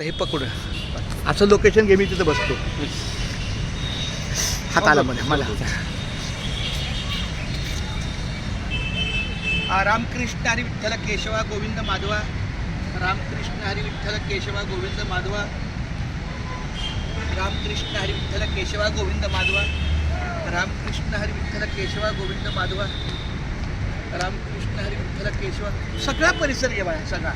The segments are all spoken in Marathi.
हे पकडून असं लोकेशन घे मी तिथं बसतो. हात आला म्हणे मला. रामकृष्ण हरी विठ्ठल केशवा गोविंद माधवा. रामकृष्ण हरी विठ्ठल केशवा गोविंद माधवा. रामकृष्ण हरी विठ्ठल केशवा गोविंद माधवा. रामकृष्ण हरी विठ्ठल केशवा गोविंद माधवा. रामकृष्ण हरी विठ्ठल केशवा. सगळा परिसर घे सगळा.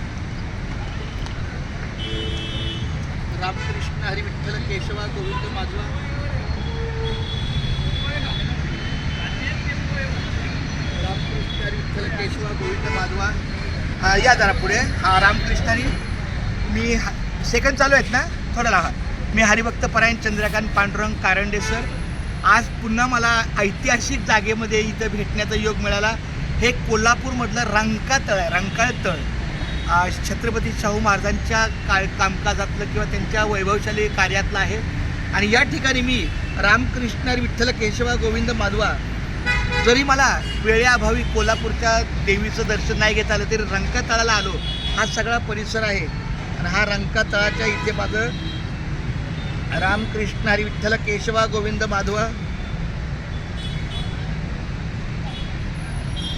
रामकृष्ण हरी विठ्ठल केशवा गोविंद माधवा. रामकृष्ण हरी केशवा गोविंद माधवा. या जरा पुढे. हा रामकृष्ण हरी. मी सेकंड चालू आहेत ना? थोडा राहा. मी हरिभक्त परायण चंद्रकांत पांडुरंग कारंडे सर आज पुन्हा मला ऐतिहासिक जागेमध्ये इथं भेटण्याचा योग मिळाला. हे कोल्हापूरमधलं रंका तळ आहे रंकाळ तळ छत्रपती शाहू महाराजांच्या का कामकाजातलं किंवा त्यांच्या वैभवशाली कार्यातलं आहे. आणि या ठिकाणी मी रामकृष्ण विठ्ठल केशवा गोविंद माधवा जरी मला वेळेअभावी कोल्हापूरच्या देवीचं दर्शन नाही घेता आलं तरी रंका तळाला आलो हा सगळा परिसर आहे. आणि हा रंका तळाच्या इथे माझं रामकृष्ण हरी विठ्ठल केशवा गोविंद माधवा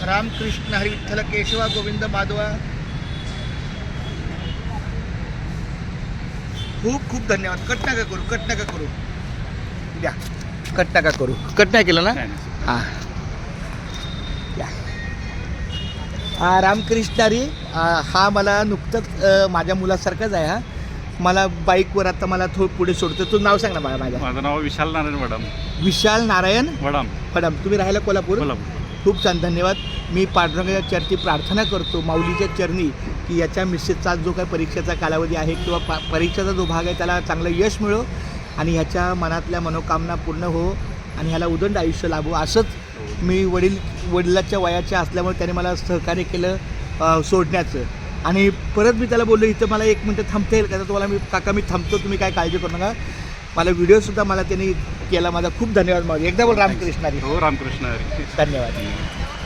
रामकृष्ण हरी विठ्ठल केशवा गोविंद माधवा खूप खूप धन्यवाद. कट नका करू कट नका करू. द्या. कट नका करू. कट नाही केलं ना? हां. हा रामकृष्ण हरी आ, हा मला नुकतंच माझ्या मुलासारखाच आहे हा. मला बाईकवर आता मला थोडं पुढे सोडतो. तू नाव सांग ना मला माझ्या. माझं नाव विशाल नारायण वडाम. विशाल नारायण वडाम. फडम तुम्ही राहायला कोल्हापूर? कोल्हापूर. खूप छान. धन्यवाद. मी पांडुरंगाच्या चरणी प्रार्थना करतो. माऊलीच्या चरणी. की याच्या मिसेसचा जो काही परीक्षेचा कालावधी आहे किंवा पा परीक्षेचा जो भाग आहे त्याला चांगलं यश मिळो आणि ह्याच्या मनातल्या मनोकामना पूर्ण हो आणि ह्याला उदंड आयुष्य लाभो. असंच मी वडील वडिलाच्या वयाच्या असल्यामुळे त्याने मला सहकार्य केलं सोडण्याचं. आणि परत मी त्याला बोललो इथं मला एक मिनटं थांबता येईल का? तर तुम्हाला मी काका मी थांबतो तुम्ही काय काळजी करू नका. मला व्हिडिओसुद्धा मला त्यांनी केला. माझा खूप धन्यवाद माऊली एकदा बोल रामकृष्ण हरी. हो रामकृष्ण धन्यवाद.